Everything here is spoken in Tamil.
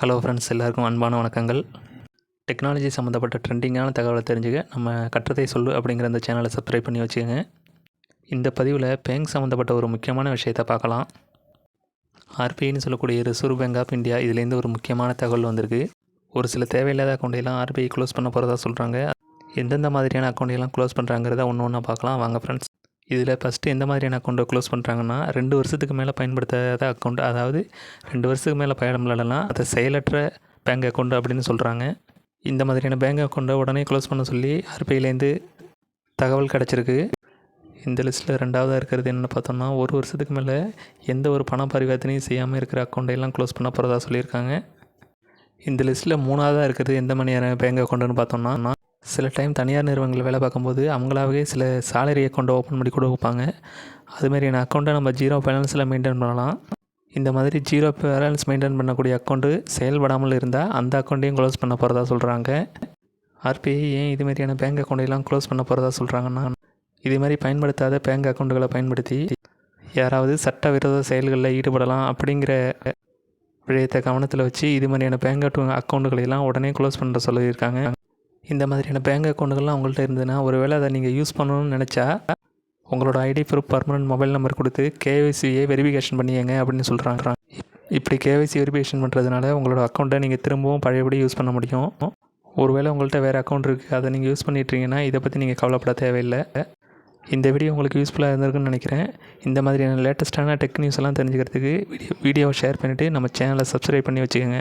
ஹலோ ஃப்ரெண்ட்ஸ் எல்லாருக்கும் அன்பான வணக்கங்கள். டெக்னாலஜி சம்மந்தப்பட்ட ட்ரெண்டிங்கான தகவலை தெரிஞ்சுக்க நம்ம கற்றதை சொல்லு அப்படிங்கிற அந்த சேனலை சப்ஸ்கிரைப் பண்ணி வச்சுக்கோங்க. இந்த பதிவில் பேங்க் சம்மந்தப்பட்ட ஒரு முக்கியமான விஷயத்தை பார்க்கலாம். ஆர்பிஐன்னு சொல்லக்கூடிய ரிசர்வ் பேங்க் ஆஃப் இந்தியா இதுலேருந்து ஒரு முக்கியமான தகவல் வந்திருக்கு. ஒரு சில தேவையில்லாத அக்கௌண்ட்டையெல்லாம் ஆர்பிஐ க்ளோஸ் பண்ண போகிறதா சொல்கிறாங்க எந்தெந்த மாதிரியான அக்கௌண்ட்டையெல்லாம் க்ளோஸ் பண்ணுறாங்கிறத ஒன்று ஒன்றா பார்க்கலாம். வாங்க ஃப்ரெண்ட்ஸ் இதில் ஃபஸ்ட்டு எந்த மாதிரியான அக்கௌண்ட்டை க்ளோஸ் பண்ணுறாங்கன்னா ரெண்டு வருஷத்துக்கு மேலே பயன்படுத்தாத அக்கௌண்ட் அதாவது ரெண்டு வருஷத்துக்கு மேலே பயன்படலாம் அதை செயலற்ற பேங்க் அக்கௌண்ட் அப்படின்னு சொல்கிறாங்க இந்த மாதிரியான பேங்க் அக்கௌண்ட்டை உடனே க்ளோஸ் பண்ண சொல்லி ஆர்பிஐலேருந்து தகவல் கிடச்சிருக்கு. இந்த லிஸ்ட்டில் ரெண்டாவதாக இருக்கிறது என்னென்னு பார்த்தோம்னா ஒரு வருஷத்துக்கு மேலே எந்த ஒரு பண பரிவர்த்தனையும் செய்யாமல் இருக்கிற அக்கௌண்ட்டையெல்லாம் க்ளோஸ் பண்ண போகிறதா சொல்லியிருக்காங்க. இந்த லிஸ்ட்டில் மூணாவதாக இருக்கிறது எந்த மாதிரியான பேங்க் அக்கௌண்ட்டுன்னு பார்த்தோம்னா சில டைம் தனியார் நிறுவனங்கள் வேலை பார்க்கும்போது அவங்களாவே சில சேலரி அக்கௌண்ட்டை ஓப்பன் பண்ணி கூட வைப்பாங்க அதுமாரியான அக்கௌண்ட்டை நம்ம ஜீரோ பேலன்ஸில் மெயின்டைன் பண்ணலாம். இந்த மாதிரி ஜீரோ பேலன்ஸ் மெயின்டைன் பண்ணக்கூடிய அக்கௌண்ட்டு செயல்படாமல் இருந்தால் அந்த அக்கௌண்ட்டையும் க்ளோஸ் பண்ண போகிறதா சொல்கிறாங்க ஆர்பிஐ ஏன் இது மாதிரியான பேங்க் அக்கௌண்ட்டையெல்லாம் க்ளோஸ் பண்ண போகிறதா சொல்கிறாங்கன்னா இது மாதிரி பயன்படுத்தாத பேங்க் அக்கௌண்ட்டுகளை பயன்படுத்தி யாராவது சட்டவிரோத செயல்களில் ஈடுபடலாம் அப்படிங்கிற விடயத்தை கவனத்தில் வச்சு இது மாதிரியான பேங்க் அக்கௌண்ட்டுகளையெல்லாம் உடனே க்ளோஸ் பண்ணுற சொல்லியிருக்காங்க. இந்த மாதிரியான பேங்க் அக்கௌண்ட்டுகள்லாம் உங்கள்கிட்ட இருந்ததுன்னா ஒருவேளை அதை நீங்கள் யூஸ் பண்ணணும்னு நினச்சா உங்களோட ID proof permanent mobile number கொடுத்து கேவைசியை வெரிஃபிகேஷன் பண்ணியங்க அப்படின்னு சொல்கிறாங்க இப்படி கேவைசி வெரிஃபிகேஷன் பண்ணுறதுனால உங்களோட அக்கௌண்ட்டை நீங்கள் திரும்பவும் பழையபடி யூஸ் பண்ண முடியும். ஒருவேளை உங்கள்கிட்ட வேறு அக்கௌண்ட் இருக்குது அதை நீங்கள் யூஸ் பண்ணிட்டீங்கன்னா இதை பற்றி நீங்கள் கவலைப்பட தேவையில்லை. இந்த வீடியோ உங்களுக்கு யூஸ்ஃபுல்லாக இருந்திருக்குன்னு நினைக்கிறேன். இந்த மாதிரியான லேட்டஸ்ட்டான டெக் நியூஸ் எல்லாம் தெரிஞ்சுக்கிறதுக்கு வீடியோ வீடியோவை ஷேர் பண்ணிவிட்டு நம்ம சேனலை சப்ஸ்கிரைப் பண்ணி வச்சுக்கோங்க.